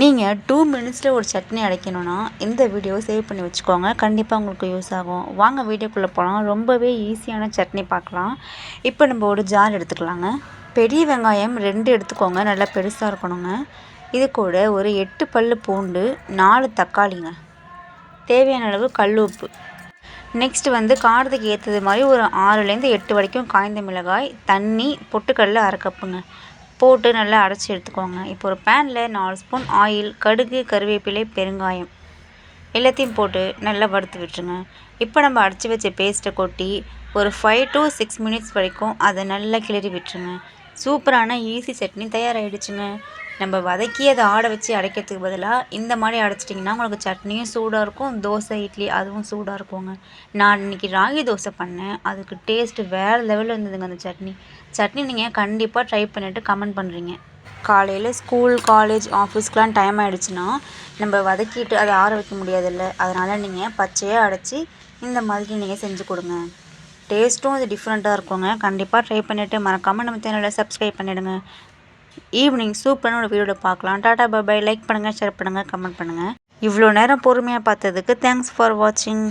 நீங்கள் டூ மினிட்ஸில் ஒரு சட்னி அரைக்கணும்னா இந்த வீடியோவை சேவ் பண்ணி வச்சுக்கோங்க. கண்டிப்பாக உங்களுக்கு யூஸ் ஆகும். வாங்க வீடியோக்குள்ளே போகலாம் ரொம்பவே ஈஸியான சட்னி பார்க்கலாம். இப்போ நம்ம ஒரு ஜார் எடுத்துக்கலாங்க. பெரிய வெங்காயம் ரெண்டு எடுத்துக்கோங்க. நல்லா பெருசாக இருக்கணுங்க. இது கூட ஒரு எட்டு பல் பூண்டு நாலு தக்காளிங்க. தேவையான அளவு கல் உப்பு. நெக்ஸ்ட் வந்து காரத்துக்கு ஏற்றது மாதிரி ஒரு ஆறுலேருந்து எட்டு வரைக்கும் காய்ந்த மிளகாய் தண்ணி பொட்டுக்கடல அரை கப்புங்க போட்டு நல்லா அரைச்சி எடுத்துக்கோங்க. இப்போ ஒரு பேனில் நாலு ஸ்பூன் ஆயில் கடுகு கருவேப்பிலை பெருங்காயம் எல்லாத்தையும் போட்டு நல்லா வறுத்து விட்டுருங்க. இப்போ நம்ம அரைச்சி வச்ச பேஸ்ட்டை கொட்டி ஒரு ஃபைவ் டு சிக்ஸ் மினிட்ஸ் வரைக்கும் அதை நல்லா கிளறி விட்டுருங்க. சூப்பரான ஈஸி சட்னி தயாராகிடுச்சுங்க நம்ம வதக்கி அதை ஆட வச்சு அடைக்கிறதுக்கு பதிலாக இந்த மாதிரி அடைச்சிட்டிங்கன்னா உங்களுக்கு சட்னியும் சூடாக இருக்கும் தோசை இட்லி அதுவும் சூடாக இருக்குங்க. நான் இன்றைக்கி ராகி தோசை பண்ணேன். அதுக்கு டேஸ்ட்டு வேறு லெவலில் இருந்ததுங்க அந்த சட்னி. சட்னி நீங்கள் கண்டிப்பாக ட்ரை பண்ணிவிட்டு கமெண்ட் பண்ணுறீங்க காலையில் ஸ்கூல் காலேஜ் ஆஃபீஸ்க்கெலாம் டைம் ஆகிடுச்சுன்னா நம்ம வதக்கிட்டு அதை ஆற வைக்க முடியாதுல்ல. அதனால் நீங்கள் பச்சையாக அடைச்சி இந்த மாதிரி நீங்கள் செஞ்சு கொடுங்க. டேஸ்ட்டும் அது டிஃப்ரெண்ட்டாக இருக்குங்க. கண்டிப்பாக ட்ரை பண்ணிவிட்டு மறக்காமல் நம்ம சேனலை சப்ஸ்கிரைப் பண்ணிவிடுங்க ஈவினிங் சூப்பரான ஒரு வீடியோவில் பார்க்கலாம். Ta ta bye bye like பண்ணுங்கள் ஷேர் பண்ணுங்கள் கமெண்ட் பண்ணுங்கள் இவ்வளோ நேரம் பொறுமையாக பார்த்ததுக்கு தேங்க்ஸ் ஃபார் வாட்சிங்